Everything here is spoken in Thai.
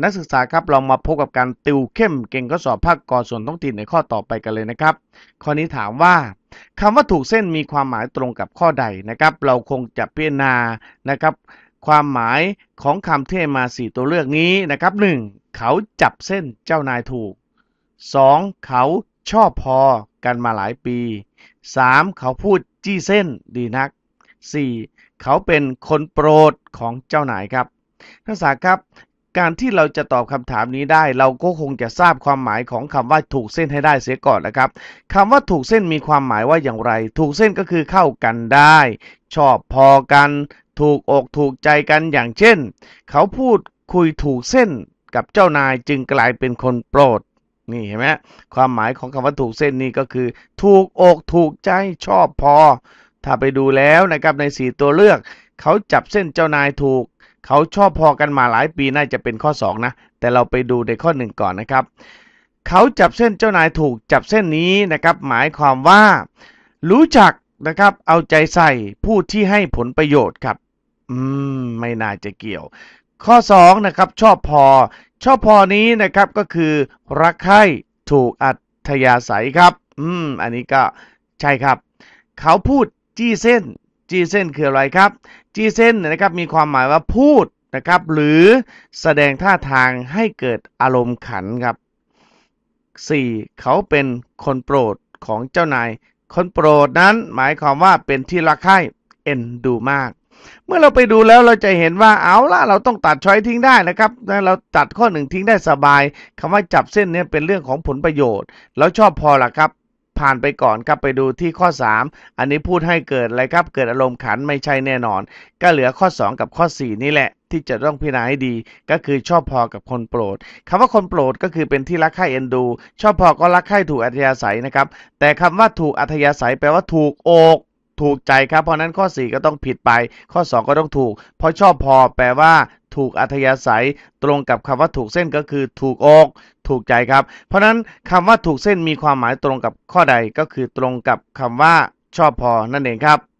นักศึกษาครับเรามาพบกับการติวเข้มเก่งข้อสอบภาคกส่วนท้องถิ่นในข้อต่อไปกันเลยนะครับ ข้อนี้ถามว่าคำว่าถูกเส้นมีความหมายตรงกับข้อใดนะครับ เราคงจะพิจารณานะครับ ความหมายของคำที่ให้มา 4 ตัวเลือกนี้นะครับ 1. เขาจับเส้นเจ้านายถูก 2. เขาชอบพอกันมาหลายปี 3. เขาพูดจี้เส้นดีนัก 4. เขาเป็นคนโปรดของเจ้านายครับนักศึกษาครับ การที่เราจะตอบคำถามนี้ได้ เราก็คงจะทราบความหมายของคำว่าถูกเส้นให้ได้เสียก่อนนะครับคำว่าถูกเส้นมีความหมายว่าอย่างไร ถูกเส้นก็คือเข้ากันได้ ชอบพอกัน ถูกอกถูกใจกันอย่างเช่น เขาพูดคุยถูกเส้นกับเจ้านายจึงกลายเป็นคนโปรดนี่เห็นไหมความหมายของคำว่าถูกเส้นนี้ก็คือ ถูกอกถูกใจชอบพอ ถ้าไปดูแล้วนะครับในสีตัวเลือก เขาจับเส้นเจ้านายถูก เขาชอบพอกันมาหลายปีน่าจะเป็นข้อ 2 นะ แต่เราไปดูในข้อ 1 ก่อนนะครับ เขาจับเส้นเจ้านายถูกจับเส้นนี้นะครับ หมายความว่า รู้จักนะครับเอาใจใส่ผู้ที่ให้ผลประโยชน์ครับ อืม ไม่น่าจะเกี่ยว ข้อ 2 นะครับ ชอบพอ ชอบพอนี้นะครับก็คือรักใคร่ถูกอัธยาศัยครับ อืม อันนี้ก็ใช่ครับ เขาพูดจี้เส้น จีเส้นคืออะไรครับจีเส้นนะครับมีความหมายว่าพูดนะครับ หรือแสดงท่าทางให้เกิดอารมณ์ขันครับ 4. เขาเป็นคนโปรดของเจ้านาย คนโปรดนั้นหมายความว่าเป็นที่รักใคร่เอ็นดูมาก เมื่อเราไปดูแล้วเราจะเห็นว่าเอาละเราต้องตัดช้อยทิ้งได้นะครับเราตัดข้อหนึ่งทิ้งได้สบายคำว่าจับเส้นนี้เป็นเรื่องของผลประโยชน์ แล้วชอบพอละครับ ผ่านไปก่อนครับไปดูที่ข้อ 3 อันนี้พูดให้เกิดอะไรครับ เกิดอารมณ์ขันไม่ใช่แน่นอน ก็เหลือข้อ 2 กับข้อ 4 นี่แหละที่จะต้องพิจารณาให้ดีก็คือชอบพอกับคนโปรดคำว่าคนโปรดก็คือเป็นที่รักใคร่เอ็นดู ชอบพอก็รักใคร่ถูกอัธยาศัยนะครับ แต่คำว่าถูกอัธยาศัยแปลว่าถูกอกถูกใจครับ เพราะนั้นข้อ 4 ก็ต้องผิดไป ข้อ 2 ก็ต้องถูก เพราะชอบพอแปลว่า ถูกอัธยาศัย ตรงกับคำว่าถูกเส้นก็คือถูกอกถูกใจครับ เพราะนั้นคำว่าถูกเส้นมีความหมายตรงกับข้อใดก็คือตรงกับคำว่าชอบพอนั่นเองครับ